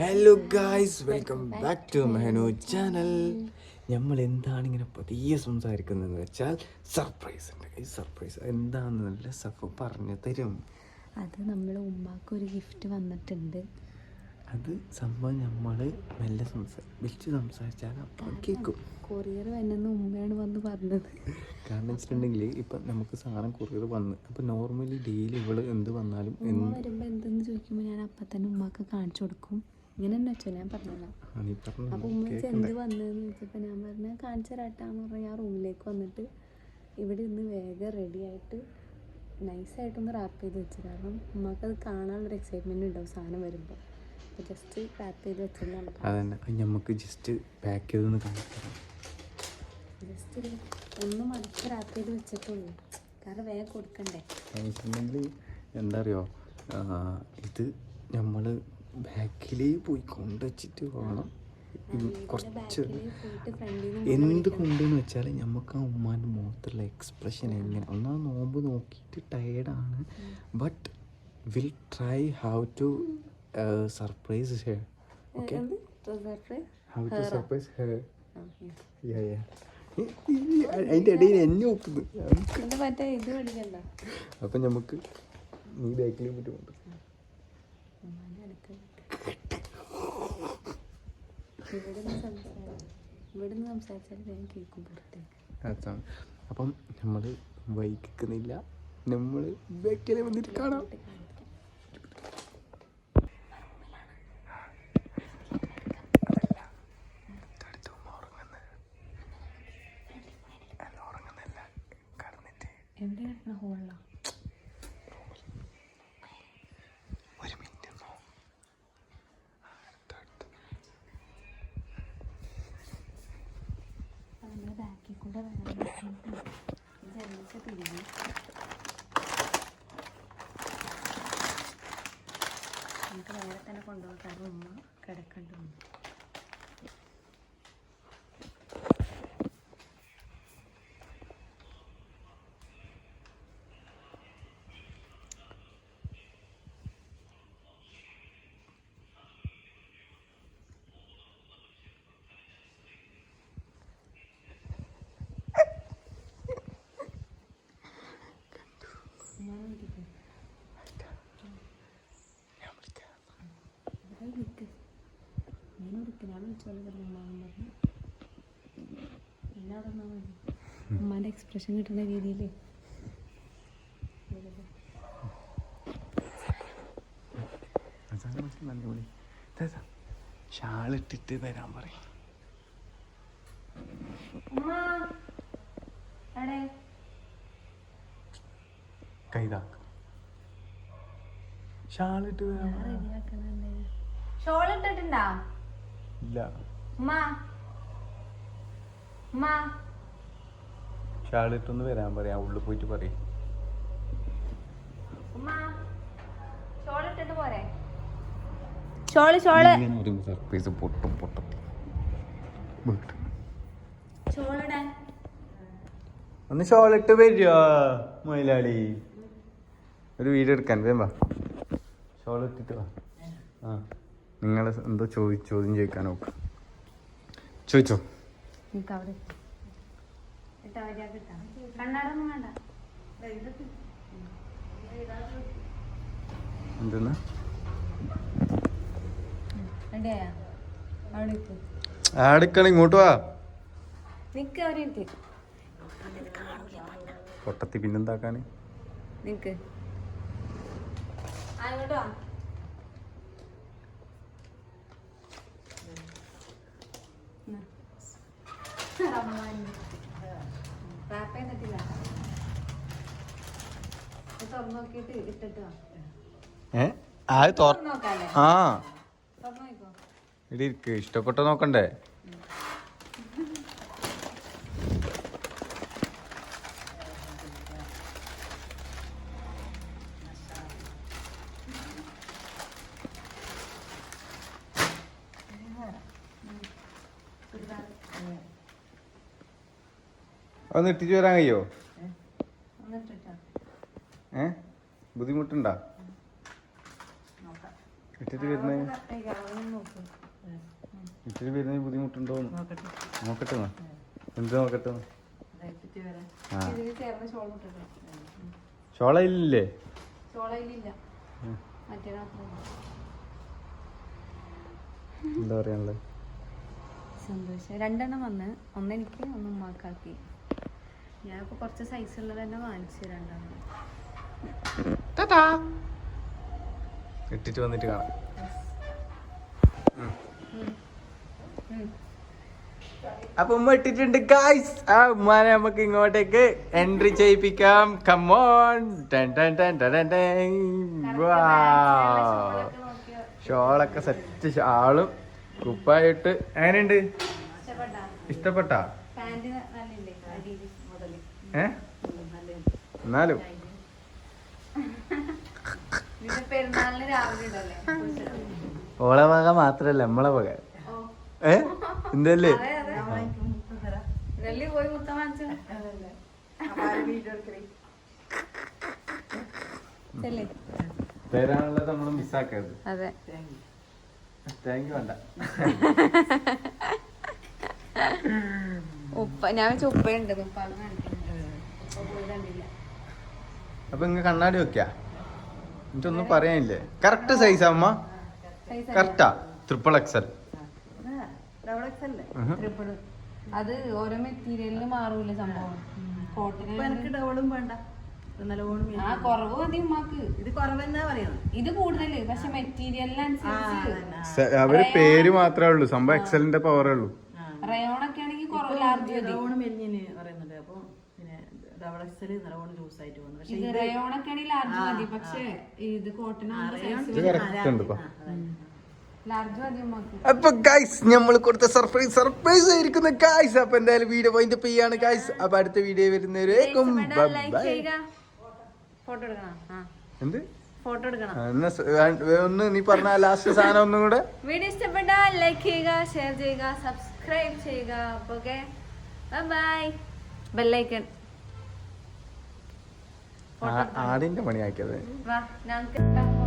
Hello guys welcome back to Mehanu channel നമ്മൾ എന്താണ് ഇങ്ങനെ പതിയെ സംസാരിക്കുന്നതെന്ന് വെച്ചാൽ സർപ്രൈസ് ഉണ്ട് ഈ സർപ്രൈസ് എന്താണെന്നല്ല സഫ പറഞ്ഞു തരും. അത് നമ്മൾ ഉമ്മാക്ക് ഒരു ഗിഫ്റ്റ് വന്നിട്ടുണ്ട്. അത് സംഭവം നമ്മൾ മെല്ലെ സംസാ വിളിച്ച് സംസാരിച്ചാൽ അപ്പം കേൾക്കും കൊറിയർ വന്നെന്ന് ഉമ്മയാണ് വന്ന് പറഞ്ഞത്. കാരണം വെച്ചിട്ടുണ്ടെങ്കിൽ ഇപ്പം നമുക്ക് സാധനം കൊറിയർ വന്ന് അപ്പം നോർമലി ഡെയിലി ഇവൾ എന്ത് വന്നാലും വരുമ്പോൾ എന്തെന്ന് ചോദിക്കുമ്പോൾ ഞാൻ അപ്പം തന്നെ ഉമ്മാക്ക് കാണിച്ചു കൊടുക്കും. ഇങ്ങനെ തന്നെ വെച്ചോ ഞാൻ പറഞ്ഞല്ലോ. അപ്പൊ ഉമ്മ എന്ത് വന്നതെന്ന് വെച്ചപ്പോ ഞാൻ പറഞ്ഞ കാണിച്ചു തരാട്ടാന്ന് പറഞ്ഞ് ഞാൻ റൂമിലേക്ക് വന്നിട്ട് ഇവിടെ ഇന്ന് വേഗം റെഡി ആയിട്ട് നൈസായിട്ടൊന്ന് റാപ്പ് ചെയ്ത് വെച്ചു. കാരണം ഉമ്മക്ക് അത് കാണാനുള്ളൊരു എക്സൈറ്റ്മെന്റ് ഉണ്ടാവും സാധനം വരുമ്പോൾ ജസ്റ്റ് റാപ്പ് ചെയ്ത് വെച്ചതാണ് അതന്നെ. നമുക്ക് ജസ്റ്റ് പാക്ക് ചെയ്തൊന്ന് കാണിക്കാം. ജസ്റ്റ് ഒന്ന് മടക്കി റാപ്പ് ചെയ്ത് വെച്ചിട്ടുള്ളൂ. കാരണം വേഗം കൊടുക്കണ്ടേ? എന്താ അറിയോ? ഇത് നമ്മൾ ബാക്കിൽ പോയി കൊണ്ടുവച്ചിട്ട് വേണം. കുറച്ച് എന്ത് കൊണ്ടെന്ന് വെച്ചാൽ നമുക്ക് ആ ഉമ്മാന്റെ മുഖത്തുള്ള എക്സ്പ്രഷൻ എങ്ങനെ? ഒന്നാ നോമ്പ് നോക്കിയിട്ട് ടയേർഡാണ് but will try how to surprise her okay. How to surprise her അതിന്റെ ഇടയിൽ എന്നെ നോക്കുന്നു എന്താ മറ്റേ ഇത് പഠിക്കണ്ട. അപ്പം നമുക്ക് നീ ബാക്കിൽ പോയിട്ട് കൊണ്ട് ഇവിടുന്ന് സംസാരം ഇവിടുന്ന് സംസാരിച്ചാൽ വേഗം കേൾക്കും പുറത്തേക്ക് അതാണ് അപ്പം നമ്മൾ വൈകിക്കുന്നില്ല നമ്മൾ ബാക്കിൽ വന്നിട്ട് കാണാം എവിടെ കിടക്കണ ഹോളിലാ ഒരു മിനിറ്റ് ഒന്നോ നമ്മുടെ ബാക്കിൽ കൂടെ വരാൻ നമുക്ക് വേറെ തന്നെ കൊണ്ടുപോകാൻ ഉമ്മ കിടക്കണ്ടു വിളിക്കാം ഇവിടെ നിൽക്ക് ഞാൻ വിളിക്കും ഞാൻ വിളിച്ചോളൂ ഉമ്മാന്ന് പറഞ്ഞു എന്നെ അവിടെ നിന്നാൽ മതി ഉമ്മാന്റെ എക്സ്പ്രഷൻ കിട്ടുന്ന രീതിയിൽ ഷാളിട്ടിട്ട് വരാൻ പറയും. കൈതാക്ക. ഷാളിട്ട് വരാൻ പറ. ഷോൾ ഇട്ടിട്ടുണ്ടാ ഇല്ല ഷാളിട്ടൊന്ന് വരാൻ പറയാ. ഉള്ളിൽ പോയിട്ട് പറയും. Shawl shawl. സർപ്രൈസ് പൊട്ടും പൊട്ടും. ഒന്ന് ഷോളിട്ട് വരുമോ മൊയിലാളി. ഒരു വീഡിയോ എടുക്കാൻ വേമ്പ ഷോൾ ഇട്ടിട്ട് വാ. ആ. നിങ്ങൾ എന്തോ ചോദി ചോദ്യം ചോദിക്കാൻ നോക്കാം ചോദിച്ചോ നിനക്ക് എന്തെന്ന്? നിൽക്ക് ഇങ്ങോട്ട് വാ. പൊട്ടത്തി പിന്നെന്താക്കാന്? നിൽക്ക് ആ. റഹ്മാൻ. റാപ്പ് ചെയ്തിട്ടില്ല ഇത് നോക്കിയിട്ട് ഇട്ടിട്ട് തുറന്ന് ആ. തുറന്ന് നോക്കോ ഇവിടെ ഇരിക്ക്. ഇഷ്ടപ്പെട്ട നോക്കണ്ടേ? ഒന്ന് ഇട്ടിച്ചു വരാൻ കഴിയോ? ഏ ബുദ്ധിമുട്ടുണ്ടാ? ഇട്ടിട്ട് വരുന്ന. ഇട്ടിട്ട് വരുന്നതിന് ബുദ്ധിമുട്ടുണ്ടോ നോക്കട്ടെ. എന്ത് നോക്കട്ടെ ചോള ഇല്ലേ എന്താ പറയാനുള്ളത്? സന്തോഷം. രണ്ടെണ്ണം വന്ന് ഒന്നെനിക്ക് ഒന്ന് ഉമ്മാക്കാക്കി. ഞാനിപ്പോൾ കുറച്ച് സൈസുള്ളത് തന്നെ വാങ്ങിച്ചു രണ്ടെണ്ണം ഇട്ടിട്ട് വന്നിട്ട് കാണാം. അപ്പൊ ഉമ്മ ഇട്ടിട്ടുണ്ട്. ഗായ്സ് ആ ഉമ്മാനെ നമുക്ക് ഇങ്ങോട്ടേക്ക് എൻട്രി ചെയ്യിപ്പിക്കാം. കമ്മോൺ ഷോളൊക്കെ സെറ്റ് ഷാളും കുപ്പായിട്ട്. എങ്ങനെയുണ്ട്? ഇഷ്ടപ്പെട്ടാ? ഏ? എന്നാലും. ഓളെ വക മാത്രല്ല നമ്മളെ വക. ഏ? എന്തല്ലേ? തരാനുള്ളത് നമ്മൾ മിസ്സാക്കരുത് അതെ. താങ്ക് യു വേണ്ട. ഉപ്പ ഞാൻ വെച്ച ഉപ്പയുണ്ട്. ഉപ്പ അത് കാണിക്കുന്നുണ്ട്. അപ്പൊ ഇങ്ങ കണ്ണാടി വെക്കാ. എനിക്കൊന്നും പറയാനില്ലേ. കറക്റ്റ് സൈസ് അമ്മ? കറക്റ്റാ ട്രിപ്പിൾ എക്സൽ Triple. അത് ഓരോ മെറ്റീരിയലിന് മാറൂല സംഭവം. കോട്ടന് ഡബിളും വേണ്ട. ആ കുറവ് മതി ഉമ്മാക്ക്. ഇത് കുറവെന്നാ പറയുന്നത് ഇത് കൂടുതൽ പക്ഷെ മെറ്റീരിയലിനനുസരിച്ച് അവർ പേര് മാത്രമേ ഉള്ളൂ. സംഭവം എക്സലിന്റെ പവറേ ഉള്ളൂ. റയോൺ ഒക്കെ ആണെങ്കിൽ പറയുന്നുണ്ട്. അപ്പൊ പിന്നെ ഡബിൾ എക്സൽ നല്ലോണം ലൂസ് ആയിട്ട് വന്നു. പക്ഷേ ഇത് ലാർജ് മതി. പക്ഷെ ഇത് കോട്ടൺ അപ്പൊ ഗൈസ് നമ്മൾ കൊടുത്ത സർപ്രൈസ് സർപ്രൈസ് ആയിരിക്കുന്ന ഗൈസ് അപ്പൊ എന്തായാലും വീഡിയോ പോയിന്റ് ചെയ്യാണ് ഗൈസ് അപ്പൊ അടുത്ത വീഡിയോ വരുന്നവരേക്കും. ലൈക്ക് ചെയ്യുക. ഫോട്ടോ എടുക്കണം. ആ. എന്ത്? ഫോട്ടോ എടുക്കണം. ഒന്ന് നീ പറഞ്ഞ ലാസ്റ്റ് സാധനം ഒന്നും കൂടെ? വീഡിയോ ഇഷ്ടപ്പെട്ടാൽ ലൈക്ക് ചെയ്യുക ഷെയർ ചെയ്യുക സബ്സ്ക്രൈബ് ചെയ്യുക. ഓക്കെ ബൈ ബെല്ലൈക്കൺ ആടിന്റെ പണിയാക്കിയത്. വാ ഞങ്ങൾക്ക്